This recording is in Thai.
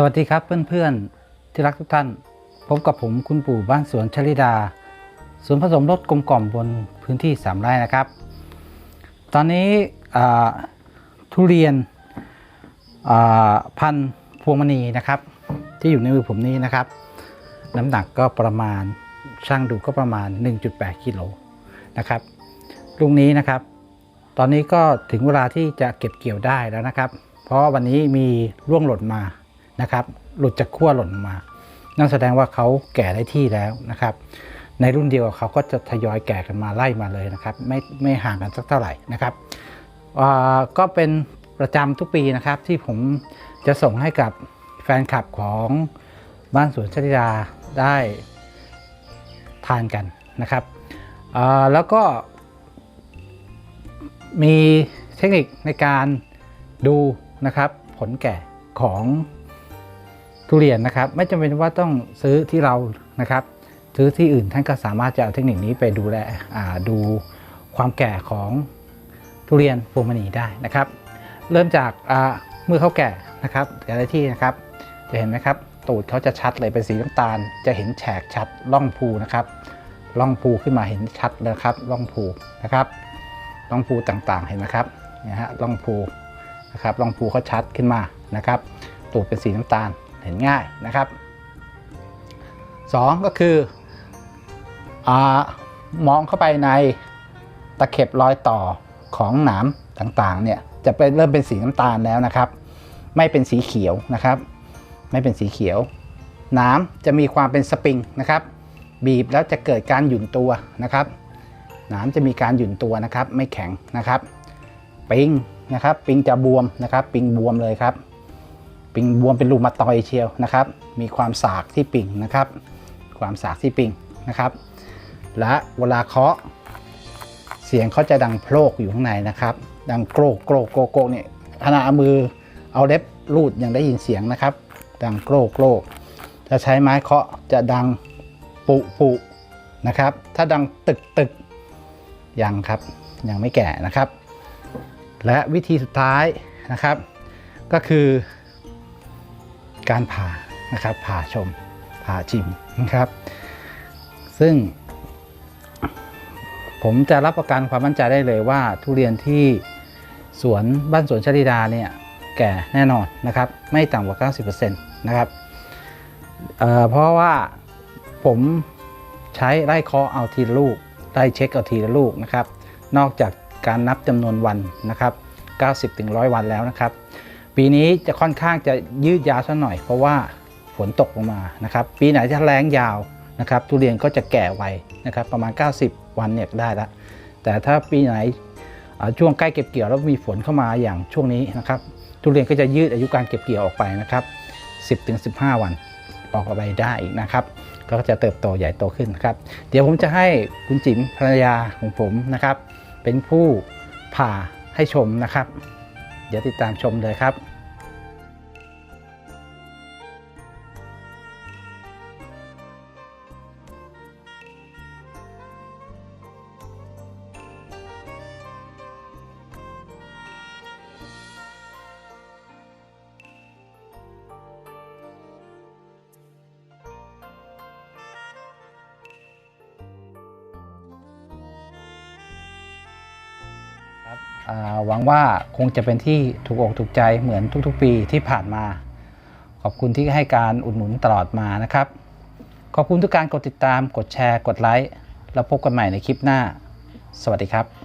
สวัสดีครับเพื่อนๆ ที่รักทุกท่าน พบกับผมคุณปู่บ้านสวนชลิดาสวนผสมรสกลมกล่อมบนพื้นที่สามไร่นะครับ ตอนนี้ทุเรียนพันธุ์พวงมณีนะครับ ที่อยู่ในมือผมนี้นะครับ น้ำหนักก็ประมาณช่างดูก็ประมาณ 1.8กิโลนะครับลูกนี้นะครับ ตอนนี้ก็ถึงเวลาที่จะเก็บเกี่ยวได้แล้วนะครับ เพราะวันนี้มีร่วงหล่นมา นะครับ หลุดจากขั้วหล่นมา นั่นแสดงว่าเขาแก่ได้ที่แล้วนะครับ ในรุ่นเดียวกับเขาก็จะทยอยแก่กันมาไล่มาเลยนะครับ ไม่ไม่ห่างกันสักเท่าไหร่นะครับอ่าก็เป็นประจำทุกปีนะครับที่ผมจะส่งให้กับแฟนคลับของบ้านสวนชลิดาได้ทานกันนะครับอ่าแล้วก็มีเทคนิคในการดูนะครับผลแก่ของ ทุเรียนนะครับ ไม่จำเป็นว่าต้องซื้อที่เรานะครับ ซื้อที่อื่นท่านก็สามารถจะเอาเทคนิคนี้ไปดูแลดูความแก่ของทุเรียนพวงมณีได้นะครับ เริ่มจากเมื่อเขาแก่นะครับแต่ละที่นะครับ จะเห็นไหมครับ ตูดเขาจะชัดเลยเป็นสีน้ำตาล จะเห็นแฉกชัดล่องภูนะครับล่องภูขึ้นมาเห็นชัดเลยครับล่องภูนะครับร่องภูต่างๆเห็นไหมครับนี่ฮะร่องภูนะครับร่องภูเขาชัดขึ้นมานะครับ ตูดเป็นสีน้ำตาล ห็นง่ายนะครับสองก็คืออมองเข้าไปในตะเข็บรอยต่อของหนามต่างๆเนี่ยจะเป็นเริ่มเป็นสีน้ำตาลแล้วนะครับ ไม่เป็นสีเขียวนะครับ ไม่เป็นสีเขียวหนามจะมีความเป็นสปริงนะครับ บีบแล้วจะเกิดการหยุ่นตัวนะครับหนามจะมีการหยุ่นตัวนะครับ ไม่แข็งนะครับ ปิงนะครับ ปิงจะบวมนะครับ ปิงบวมเลยครับ ปิงบวมเป็นรูมาตอยเชียวนะครับ มีความสากที่ปิงนะครับ ความสากที่ปิงนะครับ และเวลาเคาะเสียงเขาจะดังโพลกอยู่ข้างในนะครับ ดังโกรกโกรกโกรกโกรกเนี่ยขณะเอามือเอาเล็บลูดยังได้ยินเสียงนะครับ ดังโกรกโกรกถ้าใช้ไม้เคาะจะดังปุปุนะครับ ถ้าดังตึกตึกยังครับยังไม่แก่นะครับ และวิธีสุดท้ายนะครับ ก็คือ การผ่านะครับ ผ่าชม ผ่าชิมนะครับ ซึ่ง ผมจะรับประกันความมั่นใจได้เลยว่าทุเรียนที่สวนบ้านสวนชลิดาเนี่ยแก่แน่นอนนะครับ ไม่ต่ำกว่า 90%นะครับเเพราะว่าผมใช้ไล่เคาะเอาทีละลูกได้เช็คเอาทีละลูกนะครับ นอกจากการนับจำนวนวันนะครับ 90ถึง100 วันแล้วนะครับ ปีนี้จะค่อนข้างจะยืดยาวซะหน่อย เพราะว่าฝนตกลงมานะครับ ปีไหนที่แรงยาวนะครับ ทุเรียนก็จะแก่ไวนะครับ ประมาณ 90 วันเนี่ยได้ละแต่ถ้าปีไหนช่วงใกล้เก็บเกี่ยวแล้วมีฝนเข้ามาอย่างช่วงนี้นะครับ ทุเรียนก็จะยืดอายุการเก็บเกี่ยวออกไปนะครับ 10ถึง15 วันออกไปได้อีกนะครับ ก็จะเติบโตใหญ่โตขึ้นครับ เดี๋ยวผมจะให้คุณจิ๋มภรรยาของผมนะครับ เป็นผู้ผ่าให้ชมนะครับ เดี๋ยวติดตามชมเลยครับ หวังว่าคงจะเป็นที่ถูกอกถูกใจเหมือนทุกๆ ปีที่ผ่านมา ขอบคุณที่ให้การอุดหนุนตลอดมานะครับ ขอบคุณทุกการกดติดตาม กดแชร์ กดไลค์ แล้วพบกันใหม่ในคลิปหน้า สวัสดีครับ